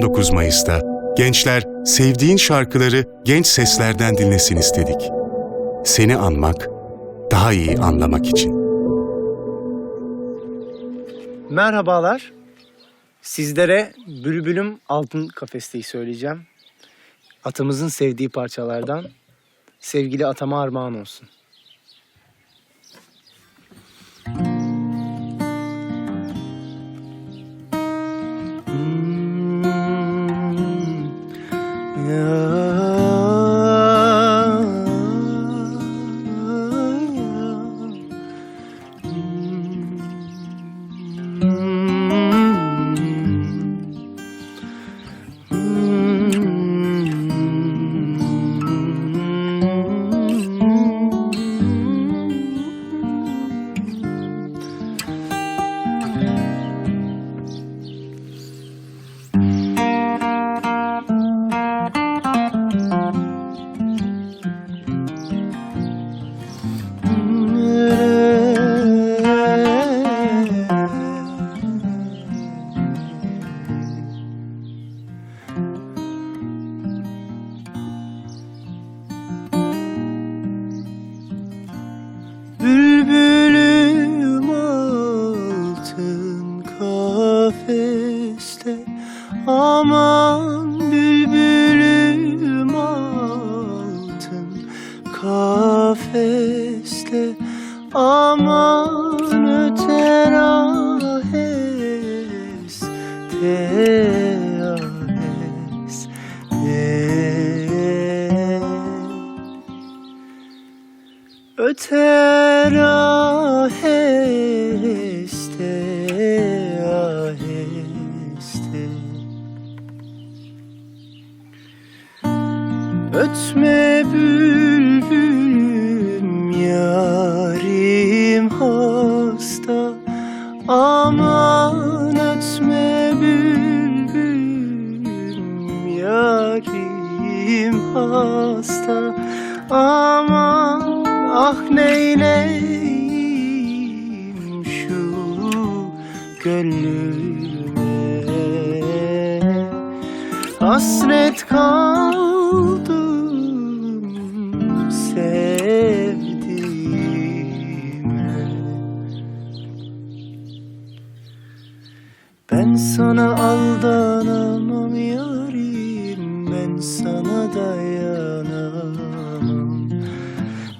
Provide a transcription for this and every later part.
19 Mayıs'ta gençler sevdiğin şarkıları genç seslerden dinlesin istedik. Seni anmak, daha iyi anlamak için. Merhabalar. Sizlere Bülbülüm Altın Kafeste'yi söyleyeceğim. Atamızın sevdiği parçalardan sevgili atama armağan olsun. Bülbülüm Aman bülbülüm altın kafeste Aman öter ahes te ahes te. Öter aheste yarim hasta. Aman ah neyleyim şu gönlüme? Hasret kaldım sevdiğime. Ben sana aldanamam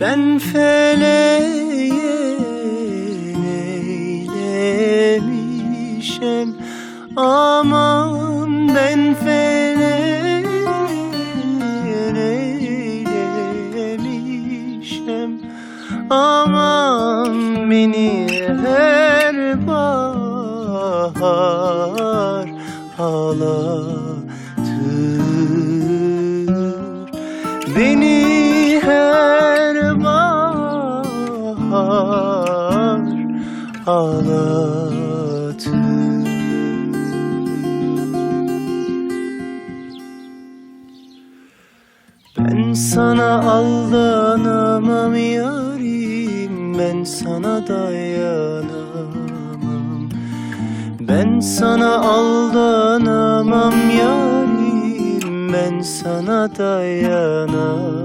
Ben feleğe ağlatır Ben sana aldanamam yarim Ben sana dayanamam. Ben sana aldanamam yarim Ben sana dayanamam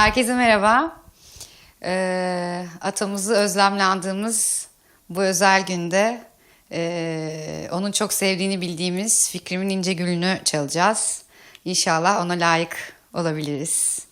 Herkese merhaba. E, atamızı özlemlandığımız bu özel günde e, onun çok sevdiğini bildiğimiz Fikrim'in ince gülünü çalacağız. İnşallah ona layık olabiliriz.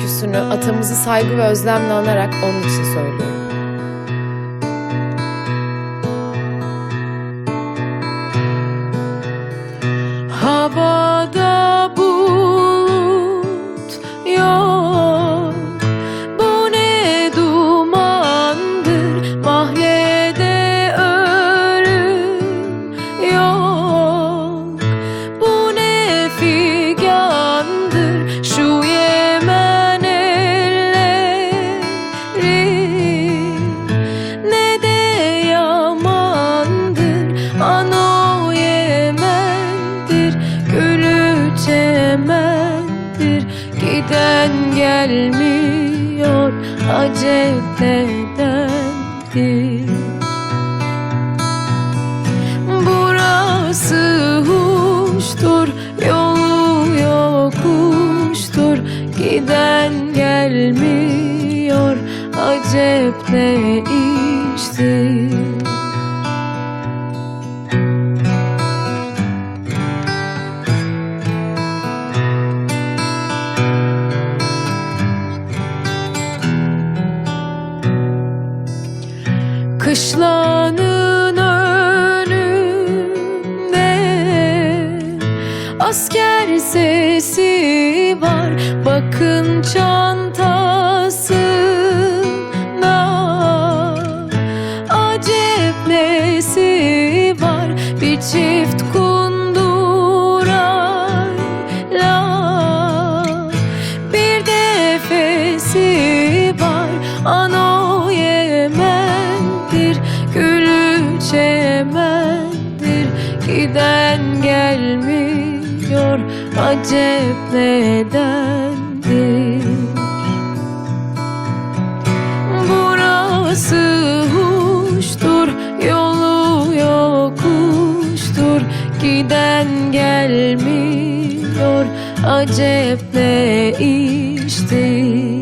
türküsünü atamızı saygı ve özlemle anarak onun için söylüyorum. Acep nedendir Burası huştur yolu yokuştur Giden gelmiyor acep ne Giden gelmiyor Acep nedendir? Burası huştur Yolu yokuştur. Giden gelmiyor Acep ne iştir